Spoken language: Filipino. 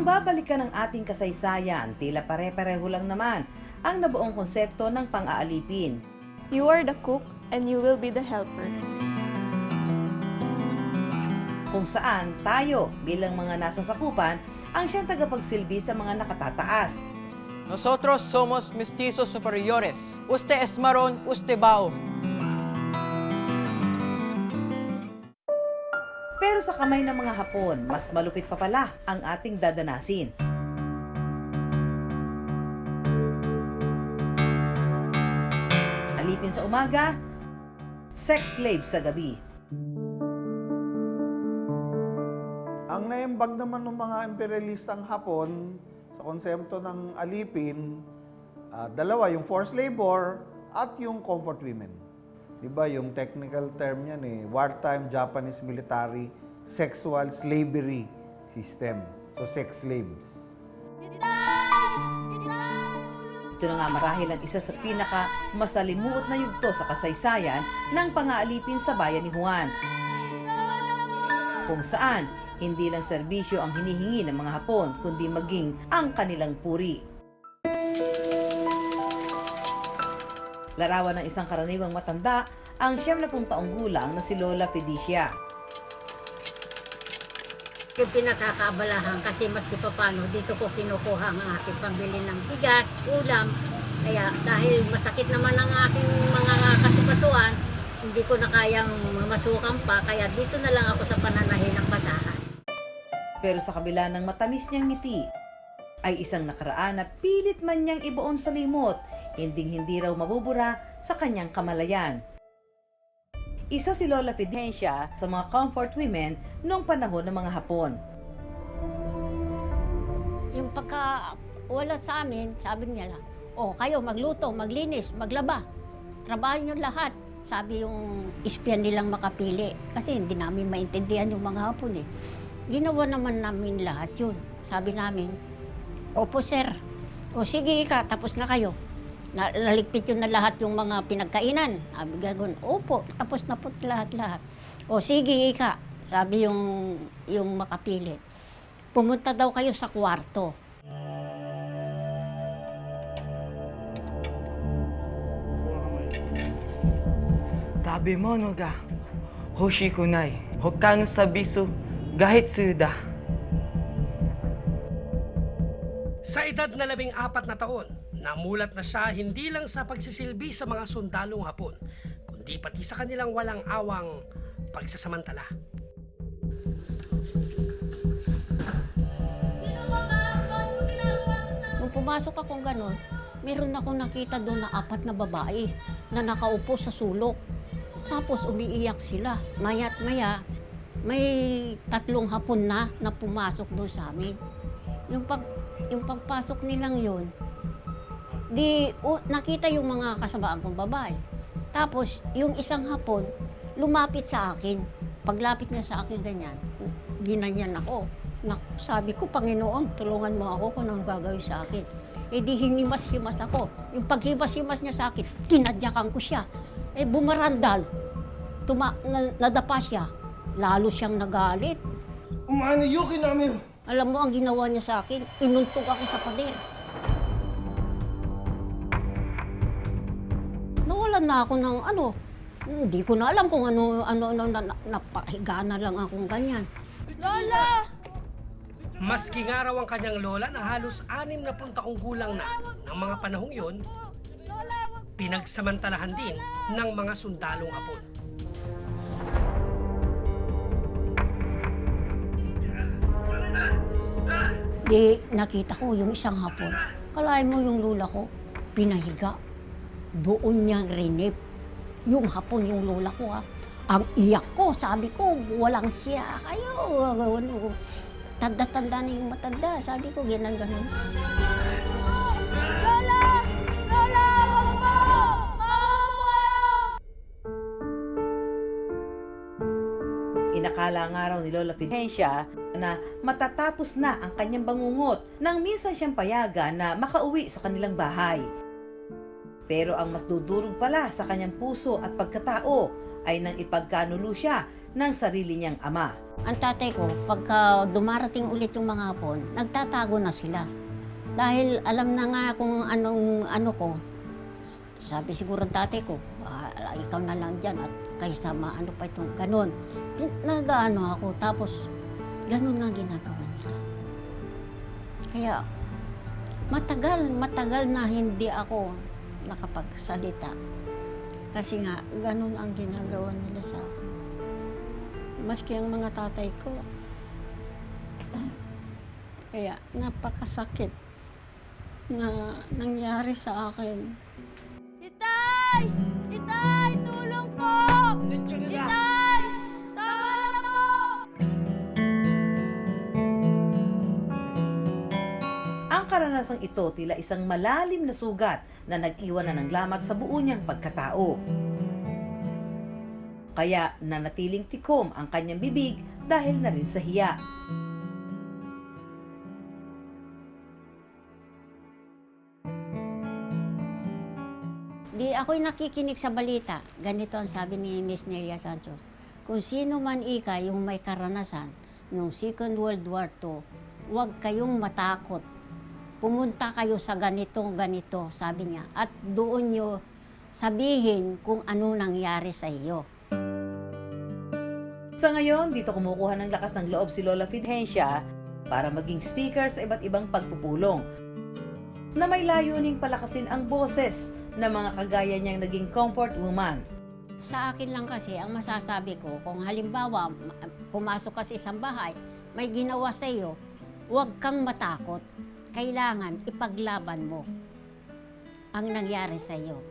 Kung babalikan ang ating kasaysayan, tila pare-pareho lang naman ang nabuong konsepto ng pang-aalipin. You are the cook and you will be the helper. Kung saan tayo bilang mga nasa sakupan ang siyang tagapagsilbi sa mga nakatataas. Nosotros somos mestizos superiores. Usted es marón, usted bao. Pero sa kamay ng mga Hapon, mas malupit pa pala ang ating dadanasin. Alipin sa umaga, sex slave sa gabi. Ang naimbag naman ng mga imperialistang Hapon sa konsepto ng alipin, ah, dalawa, yung forced labor at yung comfort women. Di ba yung technical term yan eh, wartime Japanese military sexual slavery system. So sex slaves. Ito na nga marahil ang isa sa pinaka masalimuot na yugto sa kasaysayan ng pang-aalipin sa bayan ni Juan. Kung saan, hindi lang serbisyo ang hinihingi ng mga Hapon, kundi maging ang kanilang puri. Larawan ng isang karaniwang matanda ang siyam na taong gulang na si Lola Felicia. yung pinakakabalahan kasi maski pa paano dito ko kinukuha ang aking pambili ng bigas, ulam. Kaya dahil masakit naman ang aking mga kasukatuan, hindi ko na kayang mamasukan pa. Kaya dito na lang ako sa pananahin ng basahan. Pero sa kabila ng matamis niyang ngiti, ay isang nakaraan na pilit man niyang ibuon sa limot, hinding hindi raw mabubura sa kanyang kamalayan. Isa si Lola Fidencia sa mga comfort women noong panahon ng mga Hapon. Yung pagka wala sa amin, sabi niya lang, oh kayo magluto, maglinis, maglaba. Trabaho niyo lahat. Sabi yung ispyan nilang makapili. Kasi hindi namin maintindihan yung mga hapon eh. Ginawa naman namin lahat yun. Sabi namin, opo sir. O sige ka, tapos na kayo. Na, naligpit yun na lahat yung mga pinagkainan. Sabi gagon, opo, tapos na po lahat-lahat. O sige ka, sabi yung, yung makapili pumunta daw kayo sa kwarto. Tabi mo no ga. Hoshi kunai. Hokkano sabisu gahit suda. Sa edad na labing apat na taon, namulat na siya hindi lang sa pagsisilbi sa mga sundalong hapon, kundi pati sa kanilang walang awang pagsasamantala. Nung pumasok akong ganun, meron akong nakita doon na apat na babae na nakaupo sa sulok. Tapos umiiyak sila. Maya't maya, may tatlong hapon na na pumasok doon sa amin. Yung, pag, yung pagpasok nilang yun, di o, nakita yung mga kasamaan kong babae. Tapos, yung isang hapon, lumapit sa akin. Paglapit niya sa akin ganyan, ginanyan ako. Nak, sabi ko, Panginoon, tulungan mo ako kung anong gagawin sa akin. Eh di hinimas-himas ako. Yung paghimas-himas niya sa akin, tinadyakan ko siya. Eh bumarandal. Tuma, na, nadapa siya. Lalo siyang nagalit. Umano yuki namin. Alam mo ang ginawa niya sa akin, inuntog ako sa pader. Nawalan na ako ng ano, hindi ko na alam kung ano, ano, ano, na, na, napahiga na lang akong ganyan. Maski nga raw ang kanyang lola na halos anim na taong gulang na ng mga panahong yon, pinagsamantalahan din ng mga sundalong hapon. Di nakita ko yung isang hapon. Kalahin mo yung lula ko, pinahiga. Doon niya rinip. Yung hapon yung lula ko ha. Ang iyak ko, sabi ko, walang siya kayo. Ano, Tanda-tanda na yung matanda. Sabi ko, ganun ganun. Inakala nga raw ni Lola Fidencia na matatapos na ang kanyang bangungot nang minsan siyang payaga na makauwi sa kanilang bahay. Pero ang mas dudurog pala sa kanyang puso at pagkatao ay nang ipagkanulo siya ng sarili niyang ama. Ang tatay ko, pagka dumarating ulit yung mga hapon, nagtatago na sila. Dahil alam na nga kung anong ano ko, sabi siguro ng tatay ko, "Ah, ikaw na lang dyan at kaysa maano pa itong ganun. Nagaano ako, tapos ganun nga ginagawa nila. Kaya matagal, matagal na hindi ako nakapagsalita. Kasi nga, ganun ang ginagawa nila sa akin. Maski ang mga tatay ko. Kaya napakasakit na nangyari sa akin. Ito tila isang malalim na sugat na nag-iwan na ng lamat sa buo niyang pagkatao. Kaya nanatiling tikom ang kanyang bibig dahil na rin sa hiya. Di ako'y nakikinig sa balita. Ganito ang sabi ni Miss Nelia Santos. Kung sino man ika yung may karanasan noong Second World War II, huwag kayong matakot. Pumunta kayo sa ganito, ganito, sabi niya. At doon nyo sabihin kung ano nangyari sa iyo. Sa ngayon, dito kumukuha ng lakas ng loob si Lola Fidencia para maging speaker sa iba't ibang pagpupulong na may layuning palakasin ang boses ng mga kagaya niyang naging comfort woman. Sa akin lang kasi, ang masasabi ko, kung halimbawa, ma- pumasok ka sa isang bahay, may ginawa sa iyo, huwag kang matakot. Kailangan ipaglaban mo ang nangyari sa iyo.